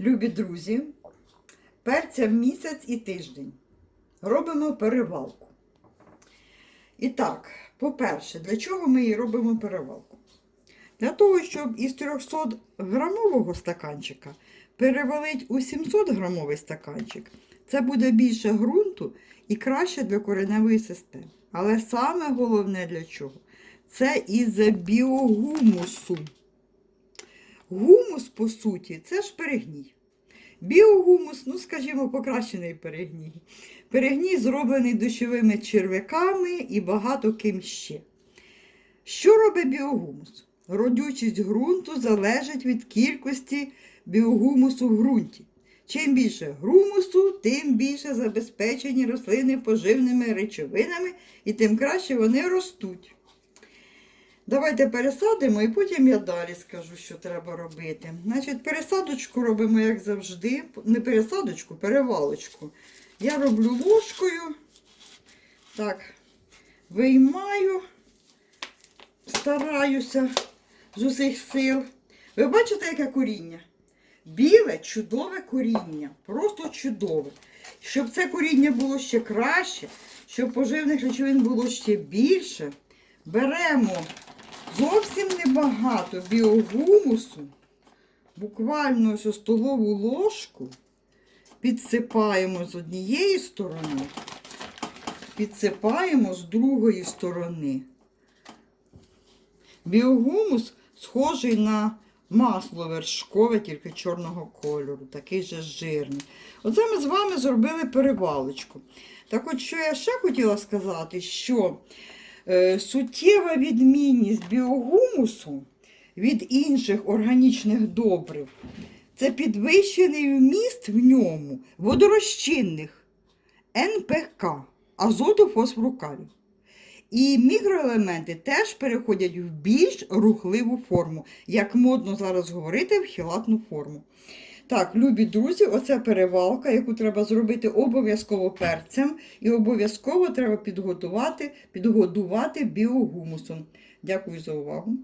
Любі друзі, перця в місяць і тиждень. Робимо перевалку. І так, по-перше, для чого ми її робимо перевалку? Для того, щоб із 300 грамового стаканчика перевалити у 700 грамовий стаканчик. Це буде більше ґрунту і краще для кореневої системи. Але саме головне для чого? Це із-за біогумусу. Гумус, по суті, це ж перегній. Біогумус, ну, скажімо, покращений перегній. Перегній зроблений дощовими черв'яками і багато ким ще. Що робить біогумус? Родючість ґрунту залежить від кількості біогумусу в ґрунті. Чим більше гумусу, тим більше забезпечені рослини поживними речовинами і тим краще вони ростуть. Давайте пересадимо і потім я далі скажу, що треба робити. Значить, пересадочку робимо, як завжди. Не пересадочку, перевалочку. Я роблю ложкою. Так, виймаю, стараюся з усіх сил. Ви бачите, яке коріння? Біле, чудове коріння. Просто чудове. Щоб це коріння було ще краще, щоб поживних речовин було ще більше, беремо зовсім небагато біогумусу, буквально ось столову ложку, підсипаємо з однієї сторони, підсипаємо з другої сторони. Біогумус схожий на масло вершкове, тільки чорного кольору, такий же жирний. Оце ми з вами зробили перевалочку. Так от, що я ще хотіла сказати, що суттєва відмінність біогумусу від інших органічних добрив це підвищений вміст в ньому водорозчинних НПК, азоту, фосфору, калію. І мікроелементи теж переходять в більш рухливу форму, як модно зараз говорити, в хілатну форму. Так, любі друзі, оце перевалка, яку треба зробити обов'язково перцем, і обов'язково треба підготувати, підгодувати біогумусом. Дякую за увагу.